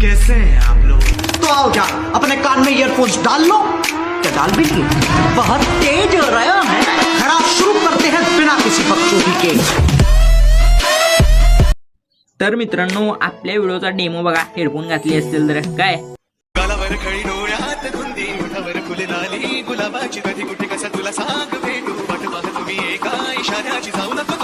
कैसे हैं आप लोग? तो आओ क्या अपने कान में ईयरफोन्स डाल लो। क्या डाल भी लिए बहुत तेज हो रहा है। खड़ा शुरू करते हैं बिना किसी बकचोदी के। तर मित्रांनो आपल्या व्हिडिओचा डेमो बघा. हेडफोन घातले असतील तर काय? गालावर खळी डोळ्यात धुंदी ओठावर फुले लाली. गुलाबाची कधी कुठे कसा तुला सांग भेटू? वाट पाहत तुम्ही एका इशाऱ्याची जाऊ नको.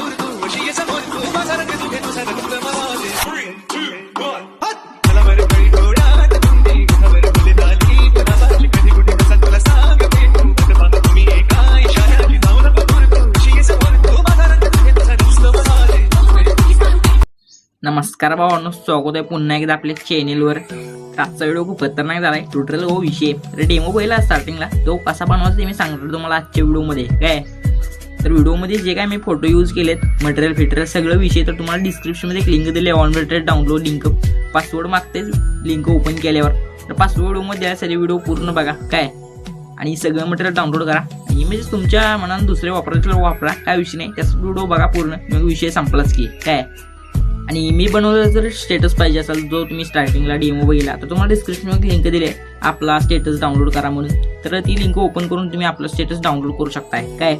नमस्कार भावांनो स्वागत आहे पुन्हा एकदा आपल्या चॅनेलवर आजचा व्हिडिओ खूप खतरनाक झालाय. टोटल हो विषय. तर डेमो पहिला स्टार्टिंगला तो कसा बनवायचा ते मी सांगतो तुम्हाला आजच्या व्हिडिओमध्ये काय? तर व्हिडिओमध्ये जे काय मी फोटो यूज केलेत मटेरियल फिटरियल सगळं विषय तर तुम्हाला डिस्क्रिप्शनमध्ये एक लिंक दिली on material download link password मागतेच link open केल्यावर. तर पासवर्ड व्हिडिओमध्ये सगळे व्हिडिओ पूर्ण बघा. काय? आणि सगळं मटेरियल डाउनलोड करा. इमेज इमेजेस तुमच्या मनात दुसरे वापरायचं वापरा. काय विषय नाही. त्याचा व्हिडिओ बघा पूर्ण. मग विषय संपलाच की. काय? आणि मी बनवलं जर स्टेटस पाहिजे असेल जो तुम्ही स्टार्टिंगला डेमो बघितला तर तुम्हाला डिस्क्रिप्शनमध्ये लिंक दिली आहे. आपला स्टेटस डाउनलोड करा म्हणून. तर ती लिंक ओपन करून तुम्ही आपलं स्टेटस डाउनलोड करू शकताय. काय?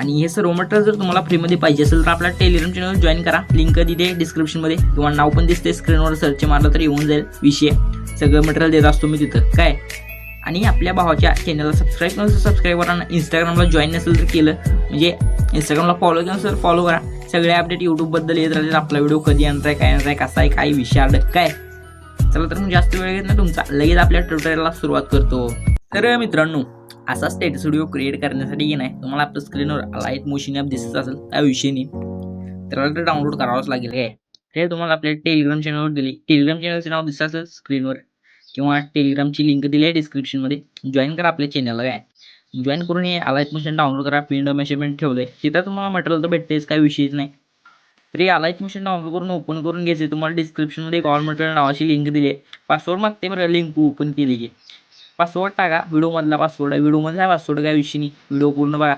आणि हे सर्व मटेरियल जर तुम्हाला फ्रीमध्ये पाहिजे असेल तर आपला टेलिग्राम चॅनल जॉईन करा. लिंक तिथे डिस्क्रिप्शनमध्ये किंवा नाव पण दिसते स्क्रीनवर सर्च मारलं तर येऊन जाईल विषय. सगळं मटेरियल देत असतो मी तिथं. काय? आणि आपल्या भावाच्या चॅनलला सबस्क्राईब नसेल सबस्क्राईब करा. इंस्टाग्रामला जॉईन नसेल तर केलं. म्हणजे इंस्टाग्रामला फॉलो केलं नसेल फॉलो करा. सगळे अपडेट यूट्यूबबद्दल येत राहतात आपला व्हिडिओ कधी येणार आहे काय येणार आहे कसा आहे काय विषय काय? चला तर मग जास्त वेळ घेत ना तुमचा. लगेच आपल्या ट्युटोरियलला सुरुवात करतो. तर मित्रांनो असा स्टेटस व्हिडिओ क्रिएट करण्यासाठी की नाही तुम्हाला आपल्या स्क्रीनवर लाइट मोशन ॲप दिसत असेल त्या विषयी तर तर डाउनलोड करावाच लागेल काय? ते तुम्हाला आपल्या टेलिग्राम चॅनलवर दिली. टेलिग्राम चॅनलचं नाव दिसत असेल स्क्रीनवर किंवा टेलिग्रामची लिंक दिली आहे डिस्क्रिप्शनमध्ये जॉईन करा आपल्या चॅनलला काय? जॉईन करून हे आलायत मिशन डाउनलोड करा पिंड मेजरमेंट ठेवलंय. तिथं तुम्हाला मटेरियल तर भेटतेच काही विषयच नाही. तरी आलायत मिशन डाउनलोड करून ओपन करून घ्यायचे तुम्हाला डिस्क्रिप्शनमध्ये एक ऑल मटेरियल नावाची लिंक दिली आहे. पासवर्ड मागते बरं लिंक ओपन केली की. पासवर्ड टाका व्हिडिओमधला पासवर्ड आहे. व्हिडिओमधला पासवर्ड काय विषय नाही. व्हिडिओ पूर्ण बघा.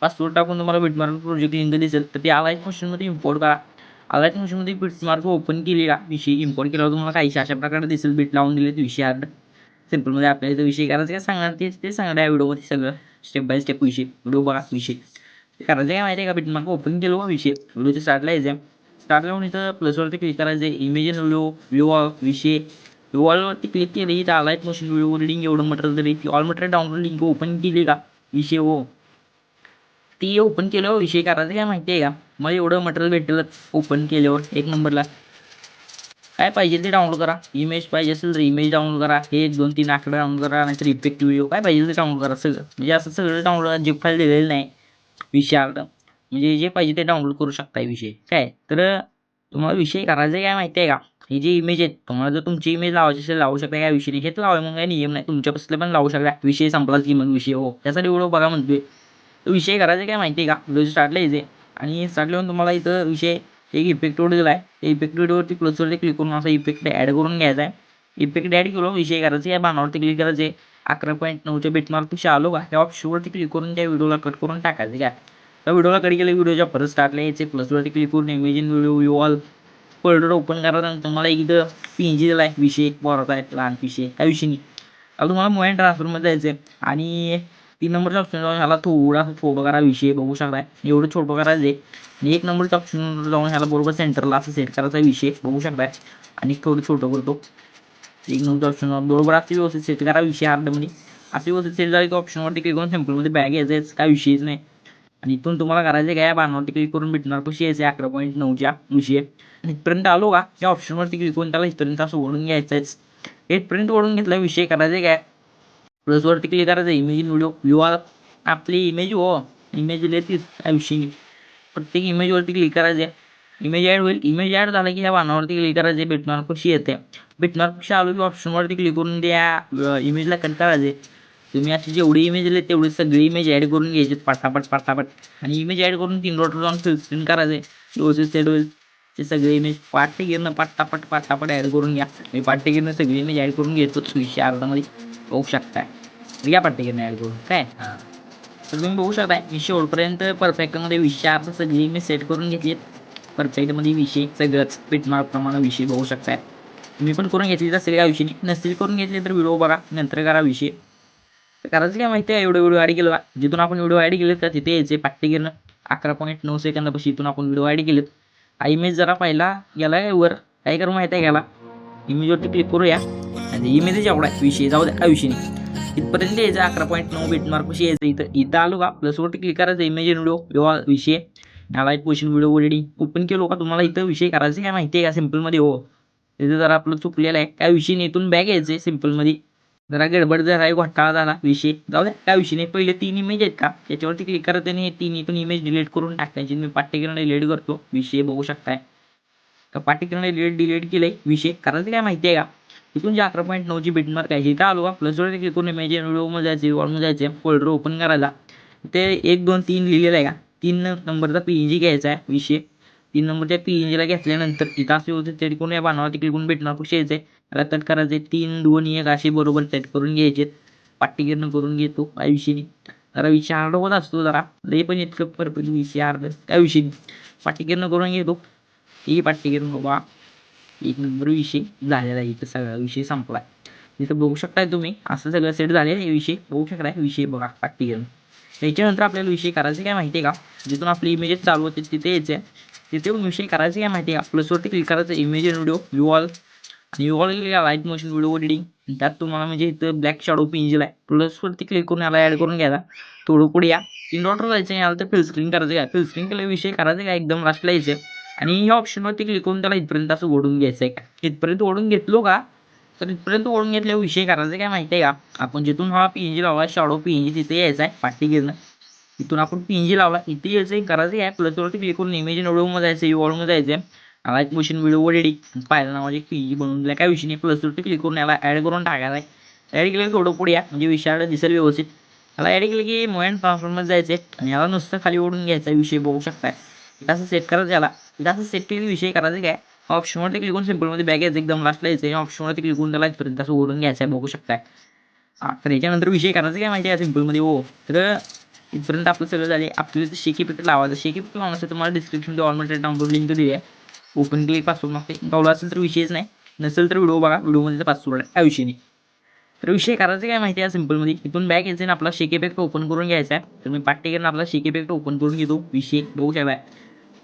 पासवर्ड टाकून तुम्हाला बिटमार्क प्रोजेक्ट लिंक दिसेल. तर ते आलायत मशीनमध्ये इम्पोर्ट करा. आलायत मशीनमध्ये बिटमार्क ओपन केली का? विषय इम्पोर्ट केल्यावर तुम्हाला काही अशा प्रकारे दिसेल. बिट लावून दिले विषय आर्ट सिम्पलमध्ये आपल्याला इथं विषय करायचं काय सांगणार? तेच ते सांगणार या व्हिडिओमध्ये सगळं. स्टेप बाय स्टेप विषय. व्हिडिओ बघा विषय. ते करायचं काय माहिती आहे का? बिटमार्क ओपन केलो का विषय. व्हिडिओच्या स्टार्टला यायचं स्टार्टला म्हणून इथं प्लसवरती क्लिक करायचं आहे. इमेज व्हिडिओ व्ह्यू विषय. वॉलवरती क्लिक केली इथं आलायत मशीन व्हिडिओ लिंक एवढं मटेरियल तरी. ती all material download link open केली का? विषय हो. ती ओपन केल्यावर विषय करायचं काय माहिती आहे का? मग एवढं मटेरियल भेटेलच ओपन केल्यावर. एक नंबरला काय पाहिजे ते डाउनलोड करा. इमेज पाहिजे असेल तर इमेज डाउनलोड करा. हे एक दोन तीन आकडे डाउनलोड करा. नाहीतर इफेक्ट व्हिडिओ काय पाहिजे ते डाउनलोड करा सगळं. म्हणजे असं सगळं डाउनलोड जिप फाईल दिलेलं नाही विषयार्थ म्हणजे जे पाहिजे ते डाउनलोड करू शकता विषय. काय? तर तुम्हाला विषय करायचं काय माहिती आहे का? हे जे इमेज आहेत तुम्हाला जर तुमची इमेज लावायची असेल लावू शकता काय विषय नाही. हे तर लावा मग काय नियम नाही. तुमच्यापासले पण लावू शकता विषय संपलाच की मग विषय. हो. त्यासाठी एवढं बघा म्हणतोय. विषय करायचा काय माहिती आहे का व्हिडिओ स्टार्टला यायचे आणि स्टार्ट लिहून तुम्हाला इथं विषय एक इफेक्ट व्हिडिओ दिला आहे त्या इफेक्टवरती क्लोजवरती प्लसवरती क्लिक करून असा इफेक्ट ॲड करून घ्यायचा आहे. इफेक्ट ॲड केलो विषय करायचा या बाणावरती क्लिक करायचे अकरा पॉईंट नऊच्या बेटमार्कपेक्षा आलो का त्या ऑप्शनवरती क्लिक करून त्या व्हिडिओला कट करून टाकायचं काय त्या व्हिडिओला कट केलं व्हिडिओच्या परत स्टार्टला यायचे प्लसवरती क्लिक करून image in video view all folder open करायचा आणि तुम्हाला इथं पी जी दिला आहे विषय बोराचा आहे लहान विषय. त्या विषयी. नाही आता तुम्हाला मोबाईल ट्रान्सफरमध्ये जायचं आहे. आणि तीन नंबरच्या ऑप्शन जाऊन ह्याला थोडा छोटं करा विषय बघू शकताय. एवढं छोटं करायचं आहे. आणि एक नंबरच्या ऑप्शन जाऊन ह्याला बरोबर सेंटरला असं सेट करायचा विषय बघू शकताय. आणि थोडं छोटं करतो. एक नंबरच्या ऑप्शन बरोबर असे व्यवस्थित सेट करा विषय अर्धमध्ये असे व्यवस्थित सेट झाले की ऑप्शनवरती क्लिक करून सिम्पलमध्ये बॅग यायचं काय विषयच नाही. आणि इथून तुम्हाला करायचं काय बाणावरती क्लिक करून भेटणार कशी यायचं आहे? अकरा पॉईंट नऊच्या विषय. आणि इथपर्यंत आलो का? या ऑप्शनवरती क्लिक करून त्याला इथपर्यंत असं ओढून घ्यायचं आहे इथपर्यंत ओढून घेतला विषय करायचे काय प्लसवरती क्लिक करायचं इमेज व्हिडिओ व्ह्यू आपली इमेज हो. इमेज येतीच त्या विषयी प्रत्येक इमेजवरती क्लिक करायचे. इमेज ॲड होईल. इमेज ॲड झाला की या वाहनावरती क्लिक करायचे. भेटणार कशी येते? भेटणार कशी आलो की ऑप्शनवरती क्लिक करून त्या इमेजला कंटाळायचे. तुम्ही अशी जेवढी इमेज आले तेवढी सगळी इमेज ॲड करून घ्यायचे. पटापट पटापट. आणि इमेज ॲड करून तीन रोटर जाऊन फिल्स्क्रीन करायचे. व्यवस्थित सेट होईल. ते सगळे इमेज पाठ्यगिरणं पटापट पटापट ॲड करून घ्या. मी पाठ्यगिरणं सगळी इमेज ॲड करून घेतो. विषय अर्धामध्ये होऊ शकताय. या पाठ्यगिरणं ॲड काय काय तर तुम्ही बघू शकता मी शेवटपर्यंत परफेक्टमध्ये विषय अर्थ सगळी मी सेट करून घेतली परफेक्टमध्ये विषय सगळंच पिटमार्कप्रमाणे विषय बघू शकताय तुम्ही पण करून घेतली तर काय विषय नसतील करून घेतली तर व्हिडिओ बघा नंतर करा विषय तर करायचं काय माहिती आहे एवढं व्हिडिओ ॲड केलं जिथून आपण व्हिडिओ ॲड केले तर तिथे यायचे पाट्टे अकरा पॉईंट नऊ सेकंदापाशी इथून आपण व्हिडिओ ॲड केलेत हा इमेज जरा पहिला गेला आहे वर काय करू माहिती आहे गेला इमेजवरती क्लिक करूया आणि इमेजच एवढा आहे विषय जाऊ द्या काय इथपर्यंत यायचं अकरा पॉईंट नऊ बीट मार्कपाशी यायचं इथं इथं आलो का प्लसवरती क्लिक करायचं इमेज व्हिडिओ किंवा विषय याला एक पोशन व्हिडिओ ऑलरेडी ओपन केलो का तुम्हाला इथं विषय करायचे काय माहिती आहे का सिम्पलमध्ये हो तिथं जरा आपलं चुकलेलं आहे काय विषय नाही इथून बॅग यायचे सिम्पलमध्ये जरा गडबड जरा एक घोटाळा झाला विषय जाऊ द्या काय विषय नाही पहिले तीन इमेज आहेत का त्याच्यावरती क्लिक करत आणि हे तीन इथून इमेज डिलीट करून टाकायची मी पाठ्यक्रम डिलीट करतो विषय बघू शकताय का पाठ्यक्रम डिलीट डिलीट केलंय विषय करायचं काय माहिती आहे का तिथून जे अकरा पॉईंट नऊची बिटमार्क आहे इथं आलो का प्लसवर क्लिक करून इमेज व्हिडिओमध्ये जायचे वॉलमध्ये जायचे फोल्डर ओपन करायला. ते एक दोन तीन लिहिलेलं आहे का? तीन नंबरचा पी एन जी घ्यायचा आहे विषय. तीन नंबरच्या पी एन जीला घेतल्यानंतर इथं असे होते ते कोण या बाणावर तिकडे कोण भेटणार कसे यायचं आहे त्याला करायचं करायचे तीन दोन एक असे बरोबर सेट करून घ्यायचे. पाठ्यकीर्ण करून घेतो काय विषय नाही. जरा विषय हार्ड होत असतो जरा. लई पण इतकं परफेक्ट विषय हार्ड काय विषय नाही. पाठ्यकीर्ण करून घेतो. ही पाठ्यकीर्ण बाबा एक नंबर विषय झालेला आहे इथं सगळा. विषय संपला तिथं बघू शकताय तुम्ही. असं सगळं सेट झालेलं आहे विषय. बघू शकताय. विषय बघा पाठ्यकीर्ण त्याच्यानंतर आपल्याला विषय करायचे काय माहिती आहे का? जिथून आपली इमेजेस चालू होते तिथे यायचे तिथे पण विषय करायचे काय माहिती आहे का प्लसवरती क्लिक करायचं इमेज व्हिडिओ व्ह्यू ऑल आणि view light motion video editing त्यात तुम्हाला म्हणजे इथं ब्लॅक शॅडो पिंजल आहे. प्लसवरती क्लिक करून याला ॲड करून घ्यायला. थोडं पुढे या. तीन जायचं याला तर फिल स्क्रीन करायचं काय? फिल स्क्रीन केलं विषय करायचं काय? एकदम लास्टला यायचं आणि या ऑप्शनवरती क्लिक करून त्याला इथपर्यंत असं ओढून घ्यायचं आहे इथपर्यंत ओढून घेतलो का? तर इथपर्यंत ओढून घेतल्या विषय करायचा काय माहिती आहे का? आपण जिथून हा पी एन जी लावला शाडो पी एन जी तिथे यायचा आहे पाठी घेणं. इथून आपण पी एन जी लावला इथे यायचं आहे करायचं आहे प्लसवरती क्लिक करून इमेज व्हिडिओमध्ये जायचं आहे वॉलमध्ये जायचं आहे. याला एक मशीन व्हिडिओ रेडी पाहिलं नावाची एक पी जी बनवून दिला काय विषय नाही प्लसवरती क्लिक करून याला ॲड करून टाकायला आहे. ॲड केलं थोडं पुढे या म्हणजे विषयाला दिसेल व्यवस्थित. याला ॲड केलं की मोबाईल ट्रान्सफॉर्मर जायचं आहे. आणि याला नुसतं खाली ओढून घ्यायचा विषय बघू शकताय. असं सेट करायचं याला. जास्त सेफ्टी सेट विषय करायचं काय? ऑप्शनवरती क्लिक करून सिम्पलमध्ये बॅग यायचं एकदम लास्टला यायचं. ऑप्शनवरती क्लिक करून त्याला इथपर्यंत असं ओढून घ्यायचं आहे. बघू शकताय. तर याच्यानंतर विषय करायचं काय माहिती आहे? सिम्पलमध्ये हो. तर इथपर्यंत आपलं सगळं झाले. आपल्याला शेकी पेपर लावायचं. शेकी पेपर लावण्यासाठी तुम्हाला डिस्क्रिप्शनमध्ये ऑलमेटेड डाउनलोड लिंक दिली आहे. ओपन क्लिक पासवर्ड मागते. गावला असेल तर विषयच नाही. नसेल तर व्हिडिओ बघा. व्हिडिओमध्ये पासवर्ड आहे. विषय नाही. तर विषय करायचं काय माहिती आहे? सिम्पलमध्ये इथून बॅग यायचं आणि आपला शेके पेक ओपन करून घ्यायचा आहे. तर मी पाठ्यक्रम आपला शेके पेक ओपन करून घेतो. विषय बघू शकता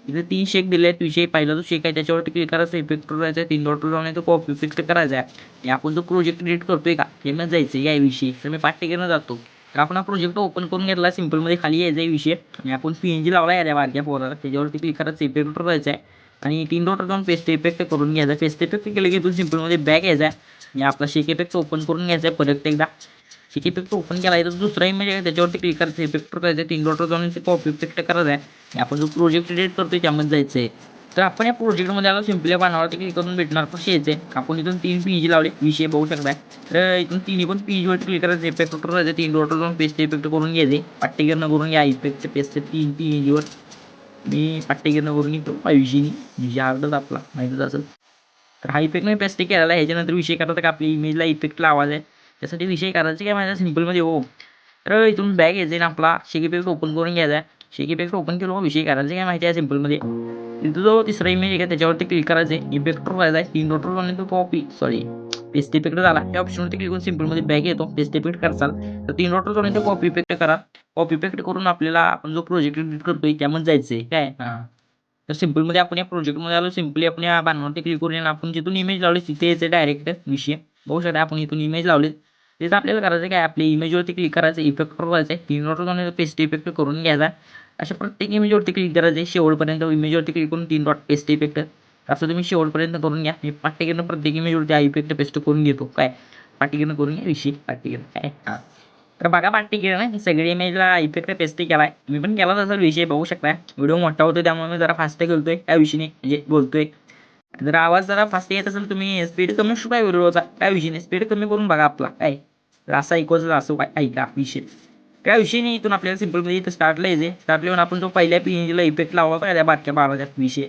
इथे तीन शेक दिले आहेत विषय पहिला जो शेक आहे त्याच्यावरती क्लिक करायचा इफेक्ट करायचा आहे तीन डॉट जाऊन तो कॉपी इफेक्ट करायचा. आहे आणि आपण जो प्रोजेक्ट क्रिएट करतोय का त्यांना जायचं या विषयी. तर मी पाठ्यक्रम जातो. तर आपण हा प्रोजेक्ट ओपन करून घेतला. सिम्पलमध्ये खाली यायचा आहे विषय. आणि आपण पी एन जी लावला आहे या बारक्या फोराला त्याच्यावरती क्लिक करायचं इफेक्ट करायचा आहे आणि तीन डॉट जाऊन पेस्ट इफेक्ट करून घ्यायचा. पेस्ट इफेक्ट केलं की इथून सिम्पलमध्ये बॅक यायचा. आहे आणि आपला शेक इफेक्ट ओपन करून घ्यायचा. आहे परत एकदा. एक इफेक्ट ओपन केला आहे तर दुसराही म्हणजे त्याच्यावरती क्लिक करायचं इफेक्ट करायचं आहे तीन डॉटर जाऊन ते कॉपी इफेक्ट करायचं आहे. आणि आपण जो प्रोजेक्ट क्रिएट करतो त्यामध्ये जायचं आहे. तर आपण या प्रोजेक्टमध्ये आता सिम्पली पानावरती क्लिक करून भेटणार कसे यायचे आपण इथून तीन पी जी लावले विषय बघू शकताय. तर इथून तिन्ही पण पी जीवरती क्लिक करायचं इफेक्ट करायचं तीन डॉटर जाऊन पेस्ट इफेक्ट करून घ्यायचे. पाट्टीकरणं करून घ्या. इफेक्टचे पेस्ट तीन पी जीवर मी पाट्टीकरणं करून घेतो. पाहिजेनी म्हणजे अर्धच आपला. माहितीच असेल. तर हा इफेक्ट मी पेस्ट केलेला आहे. ह्याच्यानंतर विषय करायचा का आपल्या इमेजला इफेक्ट लावायचा आहे. त्यासाठी विषय करायचे काय माझ्या सिम्पलमध्ये हो. तर इथून बॅग यायचं ना आपला शेकी पेक्ट ओपन करून घ्यायचा आहे. शेकी पेक्ट ओपन केलो विषय करायचे काय माहिती आहे सिम्पलमध्ये. तिथं जो तिसरा इमेज आहे का त्याच्यावरती क्लिक करायचं आहे. इफेक्ट करायचा आहे. तीन डॉटर आणि तो कॉपी सॉरी पेस्ट इफेक्ट झाला. त्या ऑप्शनवरती क्लिक करून सिम्पलमध्ये बॅग येतो. पेस्ट इफेक्ट करचाल तर तीन डॉटर जाऊन तो कॉपी इफेक्ट करा. कॉपी इफेक्ट करून आपल्याला आपण जो प्रोजेक्ट एडिट करतोय त्यामध्ये जायचं आहे काय? हां. तर सिम्पलमध्ये आपण या प्रोजेक्टमध्ये आलो. सिम्पली आपण या बाणावरती क्लिक करून आपण जिथून इमेज लावले तिथे यायचं डायरेक्ट विषय. बघू शकता आपण इथून इमेज लावले तिथं आपल्याला करायचं काय आपली इमेजवरती क्लिक करायचं इफेक्ट करायचं आहे तीन डॉट जाऊन पेस्ट इफेक्ट करून घ्यायचा. अशा प्रत्येक इमेजवरती क्लिक करायचं आहे शेवटपर्यंत इमेजवरती क्लिक करून तीन डॉट पेस्ट इफेक्ट असं तुम्ही शेवटपर्यंत करून घ्या. मी पाठ्यक्रम प्रत्येक इमेजवरती हा इफेक्ट पेस्ट करून घेतो. काय? पाठ्यक्रम करून घ्या विषय. पाठ्यक्रम काय? हां. तर बघा पार्टी ना सगळी इमेजला इफेक्ट पेस्ट केला आहे मी पण केला तसा विषय बघू शकता. व्हिडिओ मोठा होतो त्यामुळे मी जरा फास्ट करतोय काय विषय नाही म्हणजे बोलतोय. जर आवाज जरा फास्ट येत असेल तुम्ही स्पीड कमी काय व्हिडिओचा काय विषय नाही स्पीड कमी करून बघा आपला. काय? असं ऐकवायचं असं काय ऐका विषय. काय विषय नाही इथून आपल्याला सिम्पलमध्ये म्हणजे इथं स्टार्टला येते. स्टार्टला येऊन आपण जो पहिल्या पी इफेक्ट लावला होता त्या बारक्या बाराच्या विषय.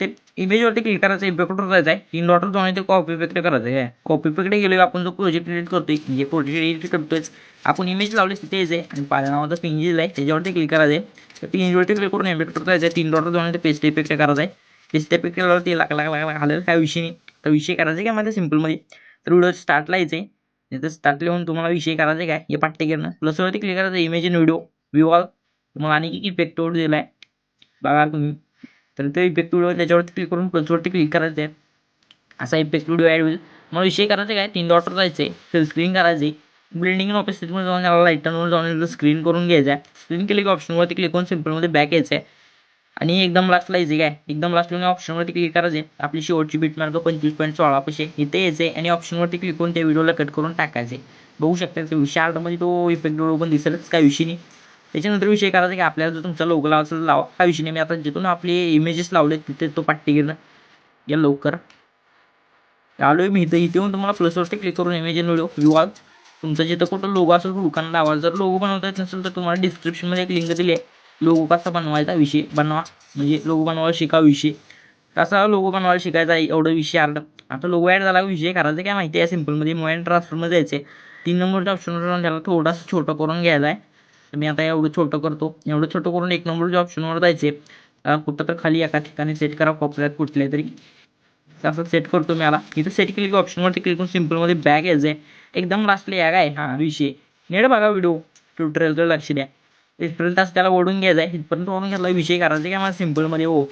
ते इमेजवरती क्लिक करायचं इफेक्ट करायचं आहे? तीन डॉटर जाऊन ते कॉपी इफेक्ट करायचं आहे. कॉपी इफेक्ट गेलो आपण जो प्रोजेक्ट एडिट करतोय म्हणजे प्रोजेक्ट एडिट करतोयच आपण इमेज लावले तिथे यायचं आहे आणि पाहिल्या नावाचा पिंजील आहे त्याच्यावरती क्लिक करायचं आहे. तर पिंजीवरती क्लिक करून इफेक्ट करायचं आहे? तीन डॉटर जाऊन ते पेस्ट इफेक्ट करायचं आहे. पेस्ट इफेक्ट ते लाग लाग लाग घालेल काय विषय नाही. तर विषय करायचा काय माझ्या सिम्पलमध्ये तर व्हिडिओ स्टार्टला यायचं आहे तर स्टार्ट लिहून तुम्हाला विषय करायचा काय? हे पाठ्य करणं. प्लसवरती क्लिक करायचं image in video view all तुम्हाला आणि की इफेक्ट दिला आहे बघा तुम्ही. तर ते इफेक्ट व्हिडिओ त्याच्यावरती क्लिक करून प्लसवरती क्लिक करायचं आहे. असा इफेक्ट व्हिडिओ ॲड होईल. मला विषय करायचा काय? तीन डॉटर जायचं आहे फिल स्क्रीन करायची बिल्डिंग ऑफिस जाऊन त्याला लाईटांवर जाऊन स्क्रीन करून घ्यायचं आहे. स्क्रीन केली की ऑप्शनवरती क्लिक करून सिम्पलमध्ये बॅक यायचं आहे. आणि एकदम लास्टला यायचे काय? एकदम लास्ट ऑप्शनवरती क्लिक करायचे. आपली शेवटची बीट मार्क पंचवीस पॉईंट सोळा पैसे. इथे यायचे आणि ऑप्शनवरती क्लिक करून त्या व्हिडिओला कट करून टाकायचे. बघू शकता ते विषय आर्टमध्ये तो इफेक्ट पण दिसेलच काय विषय नाही. त्याच्यानंतर विषय करायचा की आपल्याला जर तुमचा लोगो लावायचा लावा. हा विषय नाही मी आता जिथून आपले इमेजेस लावले तिथे तो पाठी या लवकर. आलोय मी इथं. इथे येऊन तुम्हाला प्लसवरती क्लिक करून इमेज व्हिडिओ विवाद तुमचा तुमचं जिथं कुठं लोगो असेल दुकान लावा जर लोगो बनवता येत नसेल तर तुम्हाला डिस्क्रिप्शनमध्ये एक लिंक दिली आहे. लोगो कसा बनवायचा विषय बनवा. म्हणजे लोगो बनवायला शिका विषय. कसा लोगो बनवायला शिकायचा आहे एवढं विषय आलं. आता लोगो ॲड झाला विषय करायचं काय माहिती आहे? सिम्पलमध्ये मोबाईल ट्रान्सफरमध्ये जायचं आहे तीन नंबरच्या ऑप्शनवर त्याला थोडासा छोटं करून घ्यायचा आहे. तर मी आता एवढं छोटं करतो. एवढं छोटं करून एक नंबरच्या ऑप्शनवर जायचे कुठं तर खाली एका ठिकाणी सेट करा कॉपऱ्यात कुठल्या तरी. असं सेट करतो मी आला इथं सेट केली की ऑप्शनवरती क्लिक करून सिम्पलमध्ये बॅग यायचं आहे एकदम लास्टला याग काय? हां विषय. नेट बघा व्हिडिओ ट्युटोरियलकडे लक्ष द्या. इथपर्यंत असं त्याला ओढून घ्यायचा आहे. इथपर्यंत ओढून घेतला विषय करायचा आहे. की मला सिम्पलमध्ये हो.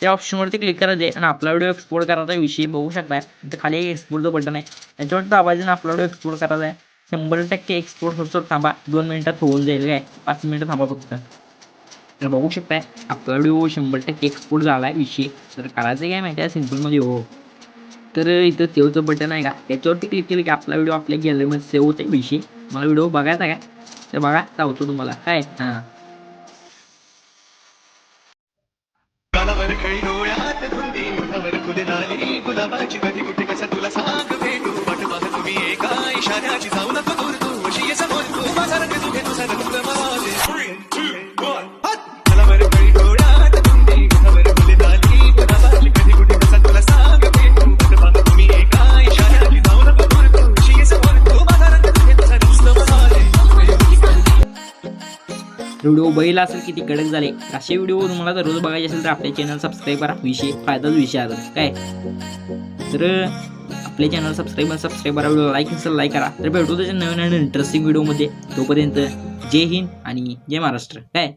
त्या ऑप्शनवरती क्लिक करायचं आहे. आणि आपला व्हिडिओ एक्सपोर्ट करायचा विषय बघू शकताय. इथं खाली एक एक्सपोर्टचं बटन आहे. त्याच्यावर दाबायचं आणि आपला व्हिडिओ एक्सपोर्ट करायचा आहे. शंभर टक्के एक्सपोर्ट होतो थांबा. दोन मिनिटात होऊन जाईल काय? पाच मिनिटं थांबा फक्त. तर बघू शकताय आपला व्हिडिओ शंभर टक्के एक्सपोर्ट झाला आहे विषय तर करायचं काय माहिती आहे? सिम्पलमध्ये हो. तर इथं सेवचं बटन आहे का? त्याच्यावरती क्लिक केलं की आपला व्हिडिओ आपल्या गॅलरीमध्ये सेव्ह होते विषय. मला व्हिडिओ बघायचा काय तर बघा चावतो तुम्हाला काय हां गुलाबाची कधी कुठे कसं तुला सांग भेटू वाट पाहत तुम्ही एका इशाऱ्याची जाऊ नको दूर व्हिडिओ बघितला असेल किती कडक झाले असे व्हिडिओ तुम्हाला जर रोज बघायचे असेल तर आपल्या चॅनल सबस्क्राईब करा. विषय फायदाच विषय आला काय? तर आपले चॅनल सबस्क्राईब सबस्क्राईब करा व्हिडिओ लाईक असेल लाईक करा. तर भेटू त्याच्या नवीन आणि इंटरेस्टिंग व्हिडिओमध्ये तोपर्यंत जय हिंद आणि जय महाराष्ट्र काय?